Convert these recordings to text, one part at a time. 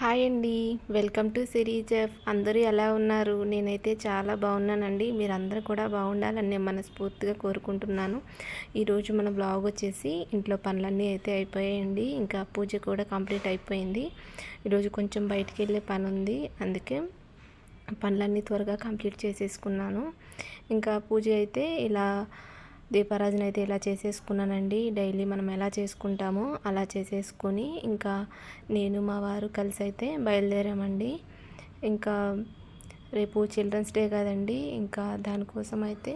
Hi అండి. Welcome to series అందరూ ఎలా ఉన్నారు? నేనైతే చాలా బాగున్నానండి. మీరందరూ కూడా బాగుండాలని నేను మనస్ఫూర్తిగా కోరుకుంటున్నాను. ఈరోజు మన బ్లాగ్ వచ్చేసి ఇంట్లో పనులన్నీ అయితే అయిపోయాయండి. ఇంకా పూజ కూడా కంప్లీట్ అయిపోయింది. ఈరోజు కొంచెం బయటికి వెళ్ళే పని ఉంది. అందుకే పనులన్నీ త్వరగా కంప్లీట్ చేసేసుకున్నాను. ఇంకా పూజ అయితే ఇలా దీపారాజన అయితే ఇలా చేసేసుకున్నానండి. డైలీ మనం ఎలా చేసుకుంటామో అలా చేసేసుకొని ఇంకా నేను మా వారు కలిసి అయితే బయలుదేరామండి. ఇంకా రేపు చిల్డ్రన్స్ డే కదండి ఇంకా దానికోసం అయితే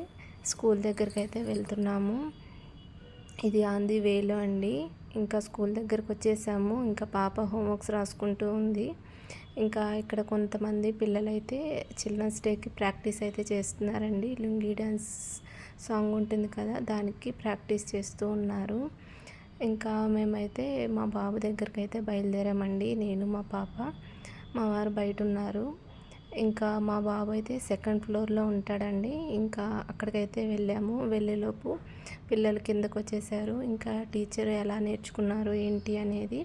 స్కూల్ దగ్గరికి అయితే వెళ్తున్నాము. ఇది ఆన్ ది వేలో అండి. ఇంకా స్కూల్ దగ్గరకు వచ్చేసాము. ఇంకా పాప హోంవర్క్స్ రాసుకుంటూ ఉంది. ఇంకా ఇక్కడ కొంతమంది పిల్లలైతే చిల్డ్రన్స్ డేకి ప్రాక్టీస్ అయితే చేస్తున్నారండి. లుంగీ డ్యాన్స్ సాంగ్ ఉంటుంది కదా దానికి ప్రాక్టీస్ చేస్తూ ఉన్నారు. ఇంకా మేమైతే మా బాబు దగ్గరికి అయితే బయలుదేరామండి నేను మా పాప మా వారు బయట ఉన్నారు ఇంకా మా బాబు అయితే సెకండ్ ఫ్లోర్లో ఉంటాడండి. ఇంకా అక్కడికైతే వెళ్ళాము. వెళ్ళేలోపు పిల్లలు కిందకు వచ్చేసారు. ఇంకా టీచర్ ఎలా నేర్చుకున్నారు ఏంటి అనేది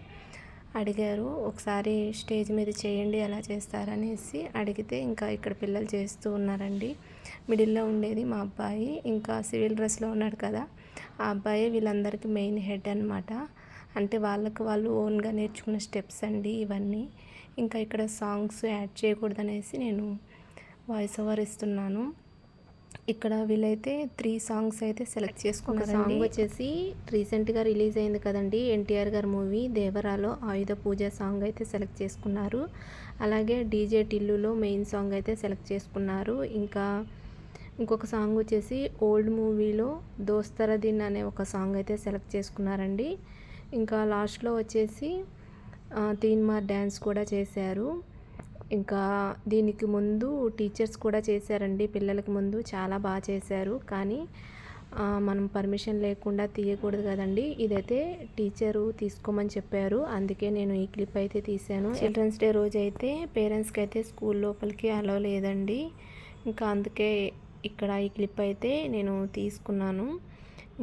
అడిగారు. ఒకసారి స్టేజ్ మీద చేయండి ఎలా చేస్తారనేసి అడిగితే ఇంకా ఇక్కడ పిల్లలు చేస్తూ ఉన్నారండి. మిడిల్లో ఉండేది మా అబ్బాయి. ఇంకా సివిల్ డ్రెస్లో ఉన్నాడు కదా ఆ అబ్బాయి వీళ్ళందరికీ మెయిన్ హెడ్ అనమాట అంటే వాళ్ళకు వాళ్ళు ఓన్గా నేర్చుకున్న స్టెప్స్ అండి ఇవన్నీ. ఇంకా ఇక్కడ సాంగ్స్ యాడ్ చేయకూడదనేసి నేను వాయిస్ ఓవర్ ఇస్తున్నాను. ఇక్కడ వీళ్ళైతే త్రీ సాంగ్స్ అయితే సెలెక్ట్ చేసుకున్నారు సాంగ్ వచ్చేసి రీసెంట్గా రిలీజ్ అయింది కదండి ఎన్టీఆర్ గారి మూవీ దేవరాలో ఆయుధ పూజ సాంగ్ అయితే సెలెక్ట్ చేసుకున్నారు. అలాగే డీజే టిల్లులో మెయిన్ సాంగ్ అయితే సెలెక్ట్ చేసుకున్నారు. ఇంకా ఇంకొక సాంగ్ వచ్చేసి ఓల్డ్ మూవీలో దోస్తర దిన్ అనే ఒక సాంగ్ అయితే సెలెక్ట్ చేసుకున్నారండి. ఇంకా లాస్ట్లో వచ్చేసి తీన్మార్ డ్యాన్స్ కూడా చేశారు. ఇంకా దీనికి ముందు టీచర్స్ కూడా చేశారండి. పిల్లలకి ముందు చాలా బాగా చేశారు. కానీ మనం పర్మిషన్ లేకుండా తీయకూడదు కదండి. ఇదైతే టీచరు తీసుకోమని చెప్పారు. అందుకే నేను ఈ క్లిప్ అయితే తీశాను. చిల్డ్రన్స్ డే రోజు అయితే పేరెంట్స్కి అయితే స్కూల్ లోపలికి అలవ్ లేదండి. ఇంకా అందుకే ఇక్కడ ఈ క్లిప్ అయితే నేను తీసుకున్నాను.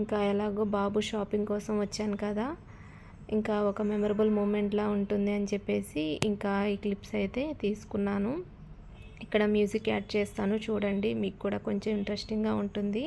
ఇంకా ఎలాగో బాబు షాపింగ్ కోసం వచ్చాను కదా. ఇంకా ఒక మెమరబుల్ మూమెంట్లా ఉంటుంది అని చెప్పేసి ఇంకా ఈ క్లిప్స్ అయితే తీసుకున్నాను. ఇక్కడ మ్యూజిక్ యాడ్ చేస్తాను. చూడండి మీకు కూడా కొంచెం ఇంట్రెస్టింగ్గా ఉంటుంది.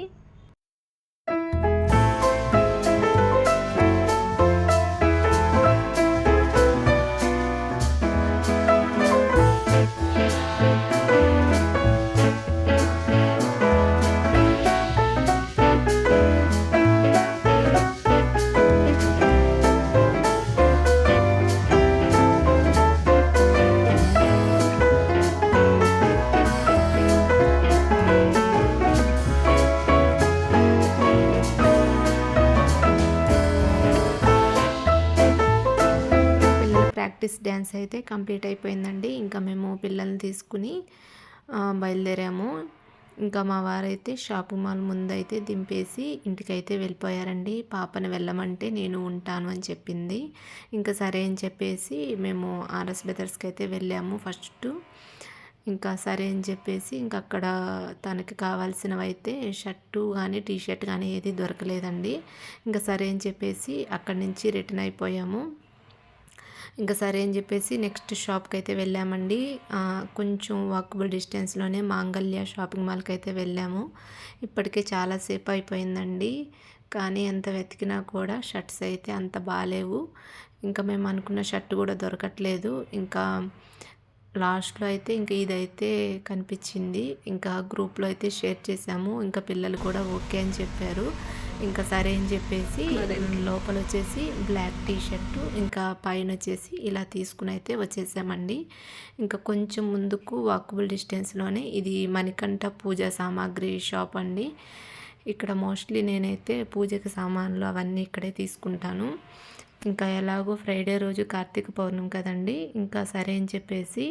ప్రాక్టీస్ డ్యాన్స్ అయితే కంప్లీట్ అయిపోయిందండి. ఇంకా మేము పిల్లల్ని తీసుకుని బయలుదేరాము. ఇంకా మా వారైతే షాపింగ్ మాల్ ముందైతే దింపేసి ఇంటికైతే వెళ్ళిపోయారండి. పాపని వెళ్ళమంటే నేను ఉంటాను అని చెప్పింది. ఇంకా సరే అని చెప్పేసి మేము ఆర్ఎస్ బ్రదర్స్కి అయితే వెళ్ళాము ఫస్ట్. ఇంకా సరే అని చెప్పేసి ఇంకా అక్కడ తనకి కావాల్సినవి అయితే షర్టు కానీ టీ షర్ట్ కానీ ఏది దొరకలేదండి. ఇంకా సరే అని చెప్పేసి అక్కడి నుంచి రిటర్న్ అయిపోయాము. ఇంకా సరే అని చెప్పేసి నెక్స్ట్ షాప్కి అయితే వెళ్ళామండి కొంచెం వాకబుల్ డిస్టెన్స్లోనే మాంగళ్య షాపింగ్ మాల్కి అయితే వెళ్ళాము. ఇప్పటికే చాలాసేపు అయిపోయిందండి. కానీ ఎంత వెతికినా కూడా షర్ట్స్ అయితే అంత బాగాలేవు ఇంకా మేము అనుకున్న షర్ట్ కూడా దొరకట్లేదు. ఇంకా లాస్ట్లో అయితే ఇంకా ఇదైతే కనిపించింది. ఇంకా గ్రూప్లో అయితే షేర్ చేసాము ఇంకా పిల్లలు కూడా ఓకే అని చెప్పారు. ఇంకా సరే అని చెప్పేసి లోపల వచ్చేసి బ్లాక్ టీ షర్టు ఇంకా పైన వచ్చేసి ఇలా తీసుకుని అయితే వచ్చేసామండి. ఇంకా కొంచెం ముందుకు వాకబుల్ డిస్టెన్స్లోనే ఇది మణికంఠ పూజా సామాగ్రి షాప్ అండి. ఇక్కడ మోస్ట్లీ నేనైతే పూజకి సామాన్లు అవన్నీ ఇక్కడే తీసుకుంటాను. ఇంకా ఎలాగో ఫ్రైడే రోజు కార్తీక పౌర్ణమి కదండి. ఇంకా సరే అని చెప్పేసి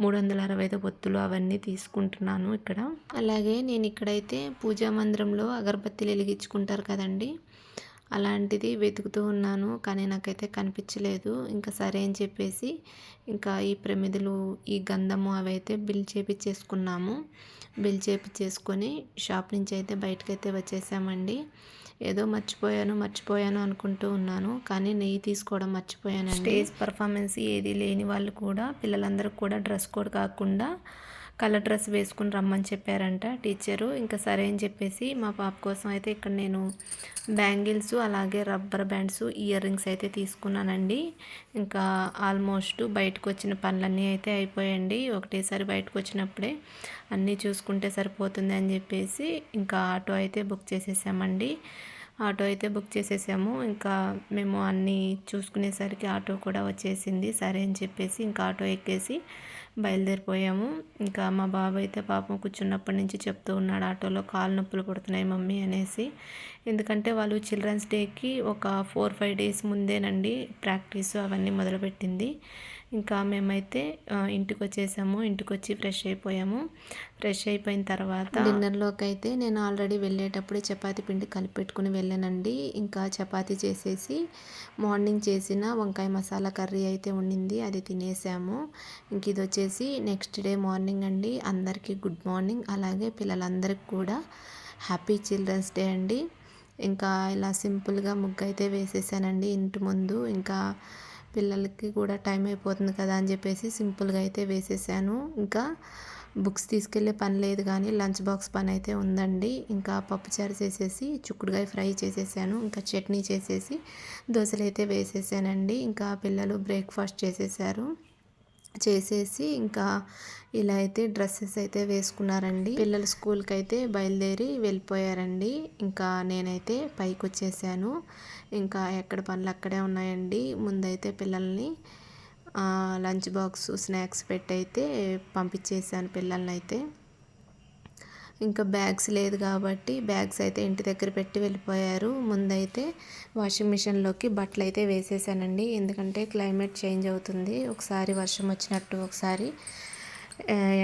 మూడు వందల అరవై ఐదు ఒత్తులు అవన్నీ తీసుకుంటున్నాను ఇక్కడ. అలాగే నేను ఇక్కడైతే పూజా మందిరంలో అగరబత్తిలు వెలిగించుకుంటారు కదండి. అలాంటిది వెతుకుతూ ఉన్నాను కానీ నాకైతే కనిపించలేదు. ఇంకా సరే అని చెప్పేసి ఇంకా ఈ ప్రమిదలు ఈ గంధము అవి అయితే బిల్ చేపించేసుకున్నాము బిల్ చేపించేసుకొని షాప్ నుంచి అయితే బయటకైతే వచ్చేసామండి. ఏదో మర్చిపోయాను మర్చిపోయాను అనుకుంటూ ఉన్నాను. కానీ నెయ్యి తీసుకోవడం మర్చిపోయాను స్టేజ్ పర్ఫార్మెన్స్ ఏది లేని వాళ్ళు కూడా పిల్లలందరూ కూడా డ్రెస్ కోడ్ కాకుండా కలర్ డ్రెస్ వేసుకుని రమ్మని చెప్పారంట టీచరు. ఇంకా సరే అని చెప్పేసి మా పాప కోసం అయితే ఇక్కడ నేను బ్యాంగిల్స్ అలాగే రబ్బర్ బ్యాండ్స్ ఇయర్ రింగ్స్ అయితే తీసుకున్నానండి. ఇంకా ఆల్మోస్ట్ బయటకు వచ్చిన పనులన్నీ అయితే అయిపోయాయండి. ఒకటేసారి బయటకు వచ్చినప్పుడే అన్నీ చూసుకుంటే సరిపోతుంది అని చెప్పేసి ఇంకా ఆటో అయితే బుక్ చేసేసామండి. ఆటో అయితే బుక్ చేసేసాము. ఇంకా మేము అన్నీ చూసుకునేసరికి ఆటో కూడా వచ్చేసింది. సరే అని చెప్పేసి ఇంకా ఆటో ఎక్కేసి బయలుదేరిపోయాము. ఇంకా మా బాబు అయితే పాపం కూర్చున్నప్పటి నుంచి చెప్తూ ఉన్నాడు ఆటోలో కాలు నొప్పులు పుడుతున్నాయి మమ్మీ అనేసి. ఎందుకంటే వాళ్ళు చిల్డ్రన్స్ డేకి ఒక ఫోర్ ఫైవ్ డేస్ ముందేనండి ప్రాక్టీస్ అవన్నీ మొదలుపెట్టింది. ఇంకా మేమైతే ఇంటికి వచ్చేసాము ఇంటికి వచ్చి ఫ్రెష్ అయిపోయాము. ఫ్రెష్ అయిపోయిన తర్వాత డిన్నర్లోకి అయితే నేను ఆల్రెడీ వెళ్ళేటప్పుడే చపాతీ పిండి కలిపెట్టుకుని వెళ్ళానండి. ఇంకా చపాతీ చేసేసి మార్నింగ్ చేసిన వంకాయ మసాలా కర్రీ అయితే ఉండింది అది తినేసాము. ఇంక ఇది వచ్చేసి నెక్స్ట్ డే మార్నింగ్ అండి. అందరికీ గుడ్ మార్నింగ్. అలాగే పిల్లలందరికీ కూడా హ్యాపీ చిల్డ్రన్స్ డే అండి. ఇంకా ఇలా సింపుల్గా ముగ్గు అయితే వేసేసానండి ఇంటి ముందు. ఇంకా పిల్లలకి కూడా టైం అయిపోతుంది కదా అని చెప్పేసి సింపుల్గా అయితే వేసేసాను. ఇంకా బుక్స్ తీసుకెళ్ళే పని లేదు కానీ లంచ్ బాక్స్ పని అయితే ఉందండి. ఇంకా పప్పుచారు చేసేసి చుక్కుడుగాయ ఫ్రై చేసేసాను. ఇంకా చట్నీ చేసేసి దోశలు అయితే వేసేసానండి. ఇంకా పిల్లలు బ్రేక్ఫాస్ట్ చేసేసారు. చేసేసి ఇంకా ఇలా అయితే డ్రెస్సెస్ అయితే వేసుకున్నారండి. పిల్లలు స్కూల్కి అయితే బయలుదేరి వెళ్ళిపోయారండి. ఇంకా నేనైతే పైకి వచ్చేసాను. ఇంకా ఎక్కడ పనులు అక్కడే ఉన్నాయండి. ముందైతే పిల్లల్ని లంచ్ బాక్స్ స్నాక్స్ పెట్టి అయితే పంపించేసాను పిల్లల్ని అయితే ఇంకా బ్యాగ్స్ లేదు కాబట్టి బ్యాగ్స్ అయితే ఇంటి దగ్గర పెట్టి వెళ్ళిపోయారు. ముందైతే వాషింగ్ మిషన్లోకి బట్టలు అయితే వేసేసానండి. ఎందుకంటే క్లైమేట్ చేంజ్ అవుతుంది. ఒకసారి వర్షం వచ్చినట్టు ఒకసారి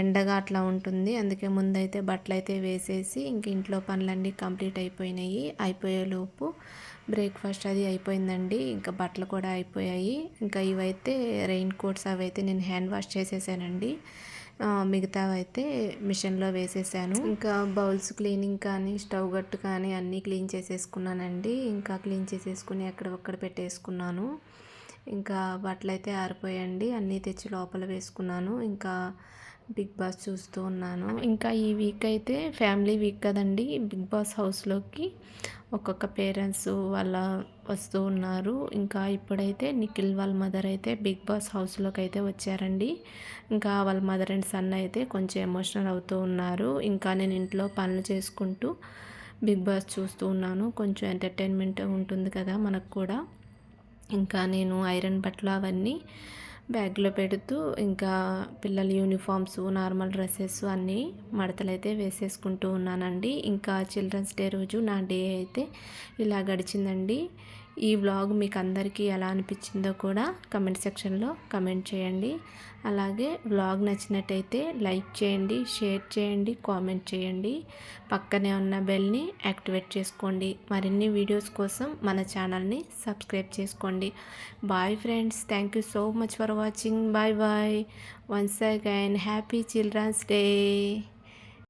ఎండగా అట్లా ఉంటుంది. అందుకే ముందైతే బట్టలు అయితే వేసేసి ఇంక ఇంట్లో పనులన్నీ కంప్లీట్ అయిపోయినాయి. అయిపోయేలోపు బ్రేక్ఫాస్ట్ అది అయిపోయిందండి. ఇంకా బట్టలు కూడా అయిపోయాయి. ఇంకా ఇవైతే రెయిన్ కోట్స్ అవి అయితే నేను హ్యాండ్ వాష్ చేసేసానండి. మిగతావైతే మిషన్లో వేసేసాను. ఇంకా బౌల్స్ క్లీనింగ్ కానీ స్టవ్ గట్టు కానీ అన్నీ క్లీన్ చేసేసుకున్నానండి. ఇంకా క్లీన్ చేసేసుకుని అక్కడ ఒక్కడ పెట్టేసుకున్నాను. ఇంకా బట్టలు అయితే ఆరిపోయండి అన్నీ తెచ్చి లోపల వేసుకున్నాను. ఇంకా బిగ్ బాస్ చూస్తూ ఉన్నాను. ఇంకా ఈ వీక్ అయితే ఫ్యామిలీ వీక్ కదండి. బిగ్ బాస్ హౌస్లోకి ఒక్కొక్క పేరెంట్స్ వాళ్ళ వస్తూ ఉన్నారు. ఇంకా ఇప్పుడైతే నిఖిల్ వాళ్ళ మదర్ అయితే బిగ్ బాస్ హౌస్లోకి అయితే వచ్చారండి. ఇంకా వాళ్ళ మదర్ అండ్ సన్ అయితే కొంచెం ఎమోషనల్ అవుతూ ఉన్నారు. ఇంకా నేను ఇంట్లో పనులు చేసుకుంటూ బిగ్ బాస్ చూస్తూ ఉన్నాను. కొంచెం ఎంటర్టైన్మెంట్ ఉంటుంది కదా మనకు కూడా. ఇంకా నేను ఐరన్ బట్టలు అవన్నీ బ్యాగ్లో పెడుతూ ఇంకా పిల్లల యూనిఫామ్స్ నార్మల్ డ్రెస్సెస్ అన్నీ మడతలైతే వేసేసుకుంటూ ఉన్నానండి. ఇంకా చిల్డ్రన్స్ డే రోజు నా డే అయితే ఇలా గడిచిందండి. ఈ వ్లాగ్ మీకు అందరికీ ఎలా అనిపించిందో కూడా కమెంట్ సెక్షన్లో కమెంట్ చేయండి. అలాగే వ్లాగ్ నచ్చినట్టయితే లైక్ చేయండి షేర్ చేయండి కామెంట్ చేయండి. పక్కనే ఉన్న బెల్ని యాక్టివేట్ చేసుకోండి. మరిన్ని వీడియోస్ కోసం మన ఛానల్ని సబ్స్క్రైబ్ చేసుకోండి. Bye friends thank you so much for watching. Bye bye. Once again happy children's day.